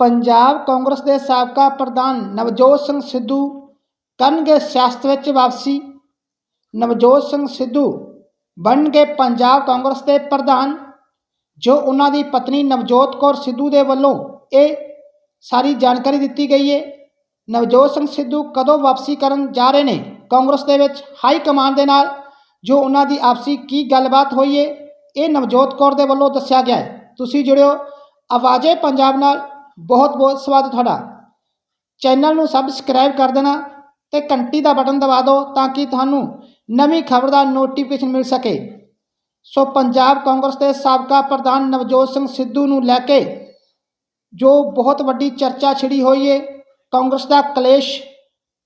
ਪੰਜਾਬ ਕਾਂਗਰਸ ਦੇ ਸਾਬਕਾ ਪ੍ਰਧਾਨ ਨਵਜੋਤ ਸਿੰਘ ਸਿੱਧੂ ਕਰਨਗੇ ਸਿਆਸਤ ਵਿੱਚ ਵਾਪਸੀ। ਨਵਜੋਤ ਸਿੰਘ ਸਿੱਧੂ ਬਣਨਗੇ ਪੰਜਾਬ ਕਾਂਗਰਸ ਦੇ ਪ੍ਰਧਾਨ। ਜੋ ਉਹਨਾਂ ਦੀ ਪਤਨੀ ਨਵਜੋਤ ਕੌਰ ਸਿੱਧੂ ਦੇ ਵੱਲੋਂ ਇਹ ਸਾਰੀ ਜਾਣਕਾਰੀ ਦਿੱਤੀ ਗਈ ਹੈ ਨਵਜੋਤ ਸਿੰਘ ਸਿੱਧੂ ਕਦੋਂ ਵਾਪਸੀ ਕਰਨ ਜਾ ਰਹੇ ਨੇ ਕਾਂਗਰਸ ਦੇ ਵਿੱਚ ਹਾਈ ਕਮਾਂਡ ਦੇ ਨਾਲ? ਜੋ ਉਹਨਾਂ ਦੀ ਆਪਸੀ ਕੀ ਗੱਲਬਾਤ ਹੋਈ ਹੈ ਇਹ ਨਵਜੋਤ ਕੌਰ ਦੇ ਵੱਲੋਂ ਦੱਸਿਆ ਗਿਆ ਹੈ ਤੁਸੀਂ ਜੁੜਿਓ ਆਵਾਜ਼ੇ ਪੰਜਾਬ ਨਾਲ। ਬਹੁਤ ਬਹੁਤ ਸਵਾਗਤ ਤੁਹਾਡਾ। ਚੈਨਲ ਨੂੰ ਸਬਸਕ੍ਰਾਈਬ ਕਰ ਦੇਣਾ ਤੇ ਘੰਟੀ ਦਾ ਬਟਨ ਦਬਾ ਦਿਓ ਤਾਂ ਕਿ ਤੁਹਾਨੂੰ ਨਵੀਂ ਖਬਰ ਦਾ ਨੋਟੀਫਿਕੇਸ਼ਨ ਮਿਲ ਸਕੇ। ਸੋ ਪੰਜਾਬ ਕਾਂਗਰਸ ਦੇ ਸਾਬਕਾ ਪ੍ਰਧਾਨ ਨਵਜੋਤ ਸਿੰਘ ਸਿੱਧੂ ਨੂੰ ਲੈ ਕੇ ਜੋ ਬਹੁਤ ਵੱਡੀ ਚਰਚਾ ਛਿੜੀ ਹੋਈ ਹੈ ਕਾਂਗਰਸ ਦਾ ਕਲੇਸ਼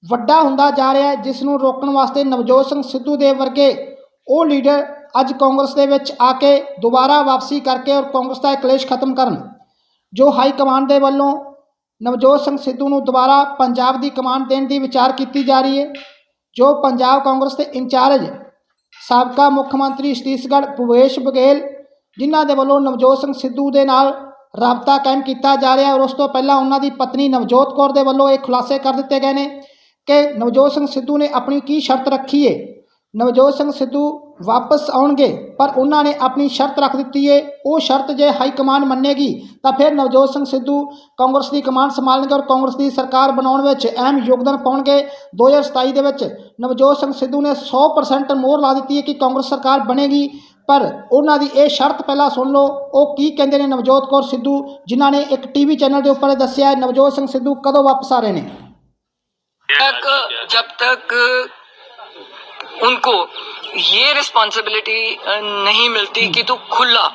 ਵੱਡਾ ਹੁੰਦਾ ਜਾ ਰਿਹਾ ਹੈ, ਜਿਸ ਨੂੰ ਰੋਕਣ ਵਾਸਤੇ ਨਵਜੋਤ ਸਿੰਘ ਸਿੱਧੂ ਦੇ ਵਰਗੇ ਉਹ ਲੀਡਰ ਅੱਜ ਕਾਂਗਰਸ ਦੇ ਵਿੱਚ ਆ ਕੇ ਦੁਬਾਰਾ ਵਾਪਸੀ ਕਰਕੇ ਔਰ ਕਾਂਗਰਸ ਦਾ ਕਲੇਸ਼ ਖਤਮ ਕਰਨ। ਜੋ ਹਾਈ ਕਮਾਂਡ ਦੇ ਵੱਲੋਂ ਨਵਜੋਤ ਸਿੰਘ ਸਿੱਧੂ ਨੂੰ ਦੁਬਾਰਾ ਪੰਜਾਬ ਦੀ ਕਮਾਂਡ ਦੇਣ ਦੀ ਵਿਚਾਰ ਕੀਤੀ ਜਾ ਰਹੀ ਹੈ, ਜੋ ਪੰਜਾਬ ਕਾਂਗਰਸ ਦੇ ਇੰਚਾਰਜ ਸਾਬਕਾ ਮੁੱਖ ਮੰਤਰੀ ਛੱਤੀਸਗੜ੍ਹ ਭੁਪੇਸ਼ ਬਘੇਲ, ਜਿਨ੍ਹਾਂ ਦੇ ਵੱਲੋਂ ਨਵਜੋਤ ਸਿੰਘ ਸਿੱਧੂ ਦੇ ਨਾਲ ਰਾਬਤਾ ਕਾਇਮ ਕੀਤਾ ਜਾ ਰਿਹਾ ਔਰ ਉਸ ਤੋਂ ਪਹਿਲਾਂ ਉਹਨਾਂ ਦੀ ਪਤਨੀ ਨਵਜੋਤ ਕੌਰ ਦੇ ਵੱਲੋਂ ਇਹ ਖੁਲਾਸੇ ਕਰ ਦਿੱਤੇ ਗਏ ਨੇ ਕਿ ਨਵਜੋਤ ਸਿੰਘ ਸਿੱਧੂ ਨੇ ਆਪਣੀ ਕੀ ਸ਼ਰਤ ਰੱਖੀ ਹੈ। ਨਵਜੋਤ ਸਿੰਘ ਸਿੱਧੂ ਵਾਪਸ ਆਉਣਗੇ, ਪਰ ਉਹਨਾਂ ਨੇ ਆਪਣੀ ਸ਼ਰਤ ਰੱਖ ਦਿੱਤੀ ਏ। ਉਹ ਸ਼ਰਤ ਜੇ ਹਾਈ ਕਮਾਨ ਮੰਨੇਗੀ, ਤਾਂ ਫਿਰ ਨਵਜੋਤ ਸਿੰਘ ਸਿੱਧੂ ਕਾਂਗਰਸ ਦੀ ਕਮਾਨ ਸੰਭਾਲਣਗੇ ਔਰ ਕਾਂਗਰਸ ਦੀ ਸਰਕਾਰ ਬਣਾਉਣ ਵਿੱਚ ਅਹਿਮ ਯੋਗਦਾਨ ਪਾਉਣਗੇ। 2027 ਦੇ ਵਿੱਚ ਨਵਜੋਤ ਸਿੰਘ ਸਿੱਧੂ ਨੇ 100% ਮੋਹਰ ਲਾ ਦਿੱਤੀ ਹੈ ਕਿ ਕਾਂਗਰਸ ਸਰਕਾਰ ਬਣੇਗੀ, ਪਰ ਉਹਨਾਂ ਦੀ ਇਹ ਸ਼ਰਤ ਪਹਿਲਾਂ ਸੁਣ ਲਓ। ਉਹ ਕੀ ਕਹਿੰਦੇ ਨੇ ਨਵਜੋਤ ਕੌਰ ਸਿੱਧੂ, ਜਿਨ੍ਹਾਂ ਨੇ ਇੱਕ ਟੀਵੀ ਚੈਨਲ ਦੇ ਉੱਪਰ ਦੱਸਿਆ ਨਵਜੋਤ ਸਿੰਘ ਸਿੱਧੂ ਕਦੋਂ ਵਾਪਸ ਆ ਰਹੇ ਨੇ? ਤੱਕ, ਜਦ ਤੱਕ उनको ये रिस्पॉन्सिबिलिटी नहीं मिलती कि तू खुला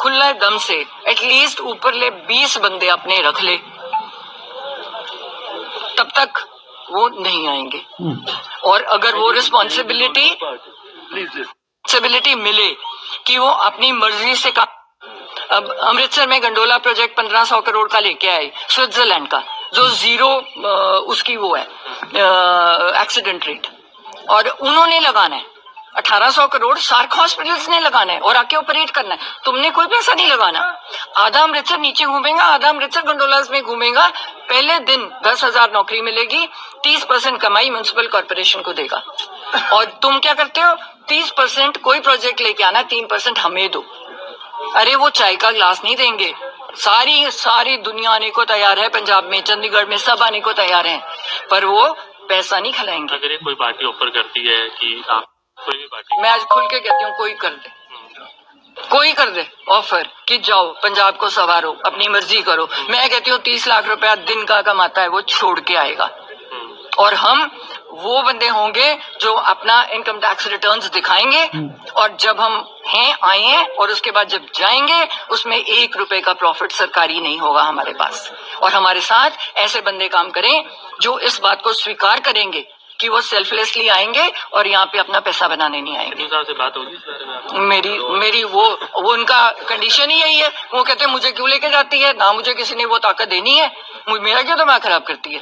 खुला दम से एटलीस्ट ऊपर ले बीस बंदे अपने रख ले। तब तक वो नहीं आएँगे। और अगर वो रिस्पॉन्सिबिलिटी रिस्पॉन्सिबिलिटी मिले कि वो अपनी मर्ज़ी से काम अब अमृतसर में गंडोला प्रोजेक्ट 1500 करोड़ का लेके आए स्विट्जरलैंड का जो ज़ीरो उसकी वो है एक्सीडेंट रेट और उन्होंने लगाना है। 1800 करोड़ सार्क हॉस्पिटल्स ने लगाना है और आके ऑपरेट करना है। तुमने कोई पैसा नहीं लगाना। आधा अमृतसर नीचे घूमेगा, आधा अमृतसर गंडोलास में घूमेगा। पहले दिन दस हज़ार नौकरी मिलेगी, तीस परसेंट कमाई म्यूनिसिपल कॉर्पोरेशन को देगा। और तुम क्या करते हो? तीस परसेंट कोई प्रोजेक्ट लेके आना, तीन परसेंट हमें दो। अरे वो चाय का ग्लास नहीं देंगे। सारी सारी दुनिया आने को तैयार है। पंजाब में, चंडीगढ़ में सब आने को तैयार है। पर वो पैसा नहीं खिलाएँगे। अगर ये कोई पार्टी ऑफ़र करती है कि आप कोई भी पार्टी मैं आज खुल के कहती हूँ कोई कर दे। कोई कर दे ऑफ़र कि जाओ पंजाब को सवारो अपनी मर्ज़ी करो। मैं कहती हूँ तीस लाख रुपया दिन का कमाता है वो छोड़ के आएगा। और हम वो बंदे होंगे जो अपना इनकम टैक्स रिटर्न्स दिखाएँगे और जब हम हैं आए हैं और उसके बाद जब जाएँगे उसमें एक रुपए का प्रॉफिट सरकारी नहीं होगा हमारे पास। और हमारे साथ ऐसे बंदे काम करें जो इस बात को स्वीकार करेंगे कि वो सेल्फलेसली आएँगे और यहाँ पे अपना पैसा बनाने नहीं आएँगे। से बात होगी? मेरी मेरी वो वो उनका कंडीशन ही यही है। वो कहते हैं मुझे क्यों लेके जाती है? ना मुझे किसी ने वो ताकत देनी है। मेरा क्यों दिमाग खराब करती है?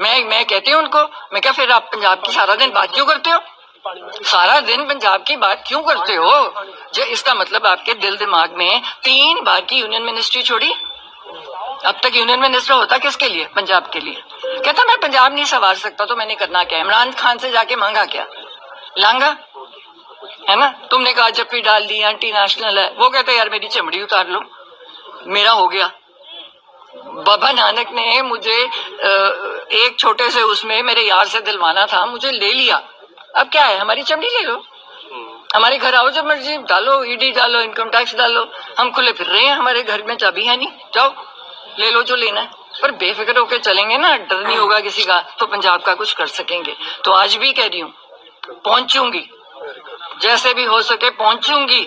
मैं मैं कहती हूँ उनको मैं क्या फिर आप पंजाब की सारा दिन बात क्यों करते हो? सारा दिन पंजाब की बात क्यों करते हो? जो इसका मतलब आपके दिल दिमाग में तीन बार की यूनियन मिनिस्ट्री छोड़ी। अब तक यूनियन मिनिस्टर होता किसके लिए? पंजाब के लिए। कहता मैं पंजाब नहीं संवार सकता तो मैंने करना क्या इमरान खान से जाके मांगा क्या? लांगा? है ना? तुमने कहा जप्पी डाल दी एंटी नेशनल है। वो कहते यार, मेरी चमड़ी उतार लो। मेरा हो गया। बाबा नानक ने मुझे एक छोटे से उसमें मेरे यार से दिलवाना था, मुझे ले लिया। अब क्या है? हमारी चमड़ी ले लो। हमारे घर आओ, जब मर्ज़ी, डालो ईडी डालो इनकम टैक्स डालो। हम खुले फिर रहे हैं, हमारे घर में चाबी है नहीं। जाओ, ले लो जो लेना है। पर बेफिक्र होकर चलेंगे ना डर नहीं होगा किसी का तो पंजाब का कुछ कर सकेंगे तो आज भी कह रही हूँ पहुंचूंगी जैसे भी हो सके पहुंचूंगी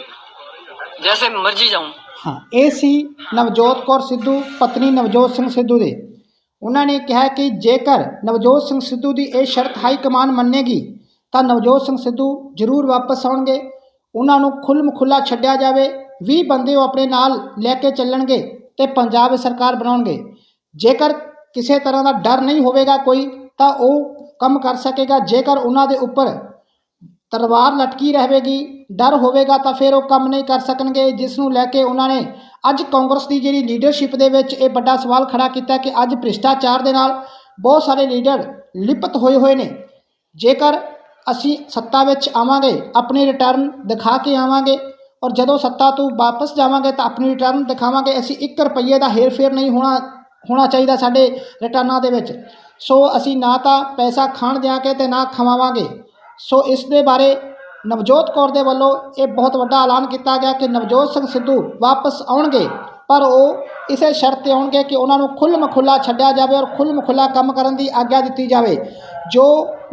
जैसे मर्जी जाऊं ਹਾਂ ਇਹ ਸੀ ਨਵਜੋਤ ਕੌਰ ਸਿੱਧੂ ਪਤਨੀ ਨਵਜੋਤ ਸਿੰਘ ਸਿੱਧੂ ਦੇ ਉਹਨਾਂ ਨੇ ਕਿਹਾ ਕਿ ਜੇਕਰ ਨਵਜੋਤ ਸਿੰਘ ਸਿੱਧੂ ਦੀ ਇਹ ਸ਼ਰਤ ਹਾਈ ਕਮਾਨ ਮੰਨੇਗੀ ਤਾਂ ਨਵਜੋਤ ਸਿੰਘ ਸਿੱਧੂ ਜ਼ਰੂਰ ਵਾਪਸ ਆਉਣਗੇ ਉਹਨਾਂ ਨੂੰ ਖੁੱਲ੍ਹ ਖੁੱਲਾ ਛੱਡਿਆ ਜਾਵੇ 20 ਬੰਦੇ ਉਹ ਆਪਣੇ ਨਾਲ ਲੈ ਕੇ ਚੱਲਣਗੇ ਤੇ ਪੰਜਾਬ ਦੀ ਸਰਕਾਰ ਬਣਾਉਣਗੇ ਜੇਕਰ ਕਿਸੇ ਤਰ੍ਹਾਂ ਦਾ ਡਰ ਨਹੀਂ ਹੋਵੇਗਾ ਕੋਈ, ਤਾਂ ਉਹ ਕੰਮ ਕਰ ਸਕੇਗਾ। ਜੇਕਰ ਉਹਨਾਂ ਦੇ ਉੱਪਰ ਤਲਵਾਰ ਲਟਕੀ ਰਹੇਗੀ, ਡਰ ਹੋਵੇਗਾ, ਤਾਂ ਫਿਰ ਉਹ ਕੰਮ ਨਹੀਂ ਕਰ ਸਕਣਗੇ, ਜਿਸ ਨੂੰ ਲੈ ਕੇ ਉਹਨਾਂ ਨੇ ਅੱਜ ਕਾਂਗਰਸ ਦੀ ਜਿਹੜੀ ਲੀਡਰਸ਼ਿਪ ਦੇ ਵਿੱਚ ਇਹ ਵੱਡਾ ਸਵਾਲ ਖੜਾ ਕੀਤਾ ਕਿ ਅੱਜ ਭ੍ਰਿਸ਼ਟਾਚਾਰ ਦੇ ਨਾਲ ਬਹੁਤ ਸਾਰੇ ਲੀਡਰ ਲਿਪਤ ਹੋਏ ਹੋਏ ਨੇ। ਜੇਕਰ ਅਸੀਂ ਸੱਤਾ ਵਿੱਚ ਆਵਾਂਗੇ, ਆਪਣੀ ਰਿਟਰਨ ਦਿਖਾ ਕੇ ਆਵਾਂਗੇ ਔਰ ਜਦੋਂ ਸੱਤਾ ਤੋਂ ਵਾਪਸ ਜਾਵਾਂਗੇ, ਤਾਂ ਆਪਣੀ ਰਿਟਰਨ ਦਿਖਾਵਾਂਗੇ। ਅਸੀਂ 1 ਰੁਪਈਏ ਦਾ ਹੇਰ-ਫੇਰ ਨਹੀਂ ਹੋਣਾ ਹੋਣਾ ਚਾਹੀਦਾ ਸਾਡੇ ਰਿਟਰਨਾਂ ਦੇ ਵਿੱਚ। ਸੋ ਅਸੀਂ ਨਾ ਤਾਂ ਪੈਸਾ ਖਾਣ ਦਿਆਂਗੇ ਤੇ ਨਾ ਖਵਾਵਾਂਗੇ। ਸੋ ਇਸ ਦੇ ਬਾਰੇ ਨਵਜੋਤ ਕੌਰ ਦੇ ਵੱਲੋਂ ਇਹ ਬਹੁਤ ਵੱਡਾ ਐਲਾਨ ਕੀਤਾ ਗਿਆ ਕਿ ਨਵਜੋਤ ਸਿੰਘ ਸਿੱਧੂ ਵਾਪਸ ਆਉਣਗੇ। ਪਰ ਉਹ ਇਸੇ ਸ਼ਰਤ ਤੇ ਆਉਣਗੇ ਕਿ ਉਹਨਾਂ ਨੂੰ ਖੁੱਲ੍ਹ ਮਖੁੱਲਾ ਛੱਡਿਆ ਜਾਵੇ ਔਰ ਖੁੱਲ੍ਹ ਮਖੁੱਲਾ ਕੰਮ ਕਰਨ ਦੀ ਆਗਿਆ ਦਿੱਤੀ ਜਾਵੇ। ਜੋ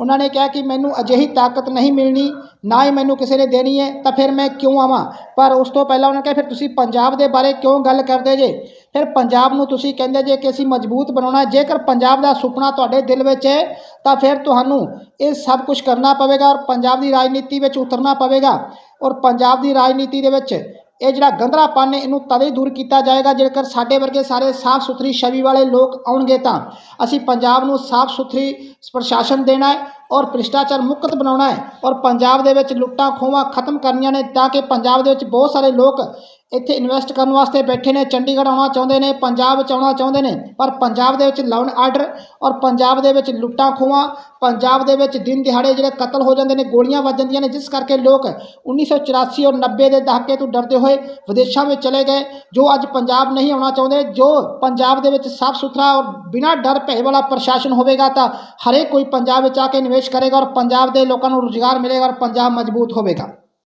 ਉਹਨਾਂ ਨੇ ਕਿਹਾ ਕਿ ਮੈਨੂੰ ਅਜਿਹੀ ਤਾਕਤ ਨਹੀਂ ਮਿਲਣੀ, ਨਾ ਹੀ ਮੈਨੂੰ ਕਿਸੇ ਨੇ ਦੇਣੀ ਹੈ, ਤਾਂ ਫਿਰ ਮੈਂ ਕਿਉਂ ਆਵਾਂ? ਪਰ ਉਸ ਤੋਂ ਪਹਿਲਾਂ ਉਹਨਾਂ ਨੇ ਕਿਹਾ, ਫਿਰ ਤੁਸੀਂ ਪੰਜਾਬ ਦੇ ਬਾਰੇ ਕਿਉਂ ਗੱਲ ਕਰਦੇ ਜੇ? ਫਿਰ ਪੰਜਾਬ ਨੂੰ ਤੁਸੀਂ ਕਹਿੰਦੇ ਜੇ ਕਿ ਅਸੀਂ ਮਜ਼ਬੂਤ ਬਣਾਉਣਾ, ਜੇਕਰ ਪੰਜਾਬ ਦਾ ਸੁਪਨਾ ਤੁਹਾਡੇ ਦਿਲ ਵਿੱਚ ਹੈ, ਤਾਂ ਫਿਰ ਤੁਹਾਨੂੰ ਇਹ ਸਭ ਕੁਝ ਕਰਨਾ ਪਵੇਗਾ ਔਰ ਪੰਜਾਬ ਦੀ ਰਾਜਨੀਤੀ ਵਿੱਚ ਉਤਰਨਾ ਪਵੇਗਾ। ਔਰ ਪੰਜਾਬ ਦੀ ਰਾਜਨੀਤੀ ਦੇ ਵਿੱਚ ਇਹ ਜਿਹੜਾ ਗੰਧਰਾਪਨ ਹੈ, ਇਹਨੂੰ ਤਦੇ ਦੂਰ ਕੀਤਾ ਜਾਏਗਾ ਜੇਕਰ ਸਾਡੇ ਵਰਗੇ ਸਾਰੇ ਸਾਫ਼ ਸੁਥਰੀ ਛਵੀ ਵਾਲੇ ਲੋਕ ਆਉਣਗੇ ਤਾਂ। ਅਸੀਂ ਪੰਜਾਬ ਨੂੰ ਸਾਫ਼ ਸੁਥਰੀ ਪ੍ਰਸ਼ਾਸਨ ਦੇਣਾ ਹੈ ਔਰ ਭ੍ਰਿਸ਼ਟਾਚਾਰ ਮੁਕਤ ਬਣਾਉਣਾ ਹੈ। ਔਰ ਪੰਜਾਬ ਦੇ ਵਿੱਚ ਲੁੱਟਾਂ ਖੋਹਾਂ ਖਤਮ ਕਰਨੀਆਂ ਨੇ ਤਾਂ ਕਿ ਪੰਜਾਬ ਦੇ ਵਿੱਚ ਬਹੁਤ ਸਾਰੇ ਲੋਕ ਇੱਥੇ ਇਨਵੈਸਟ ਕਰਨ ਵਾਸਤੇ ਬੈਠੇ ਨੇ, ਚੰਡੀਗੜ੍ਹ ਆਉਣਾ ਚਾਹੁੰਦੇ ਨੇ, ਪੰਜਾਬ ਵਿੱਚ ਆਉਣਾ ਚਾਹੁੰਦੇ ਨੇ, ਪਰ ਪੰਜਾਬ ਦੇ ਵਿੱਚ ਲਾਅ ਐਂਡ ਆਰਡਰ ਔਰ ਪੰਜਾਬ ਦੇ ਵਿੱਚ ਲੁੱਟਾਂ ਖੋਹਾਂ, ਪੰਜਾਬ ਦੇ ਵਿੱਚ ਦਿਨ ਦਿਹਾੜੇ ਜਿਹੜੇ ਕਤਲ ਹੋ ਜਾਂਦੇ ਨੇ, ਗੋਲੀਆਂ ਵੱਜ ਜਾਂਦੀਆਂ ਨੇ, ਜਿਸ ਕਰਕੇ ਲੋਕ 1984 ਔਰ 90 ਦੇ ਦਹਾਕੇ ਤੋਂ ਡਰਦੇ ਹੋਏ ਵਿਦੇਸ਼ਾਂ ਵਿੱਚ ਚਲੇ ਗਏ, ਜੋ ਅੱਜ ਪੰਜਾਬ ਨਹੀਂ ਆਉਣਾ ਚਾਹੁੰਦੇ, ਜੋ ਪੰਜਾਬ ਦੇ ਵਿੱਚ ਸਾਫ਼ ਸੁਥਰਾ ਔਰ ਬਿਨਾਂ ਡਰ ਭੈ ਵਾਲਾ ਪ੍ਰਸ਼ਾਸਨ ਹੋਵੇਗਾ ਤਾਂ ਹਰੇਕ ਕੋਈ ਪੰਜਾਬ ਵਿੱਚ ਆ ਕੇ ਨਿਵੇਸ਼ ਕਰੇਗਾ ਔਰ ਪੰਜਾਬ ਦੇ ਲੋਕਾਂ ਨੂੰ ਰੁਜ਼ਗਾਰ ਮਿਲੇਗਾ ਔਰ ਪੰਜਾਬ ਮਜ਼ਬੂਤ ਹੋਵੇਗਾ।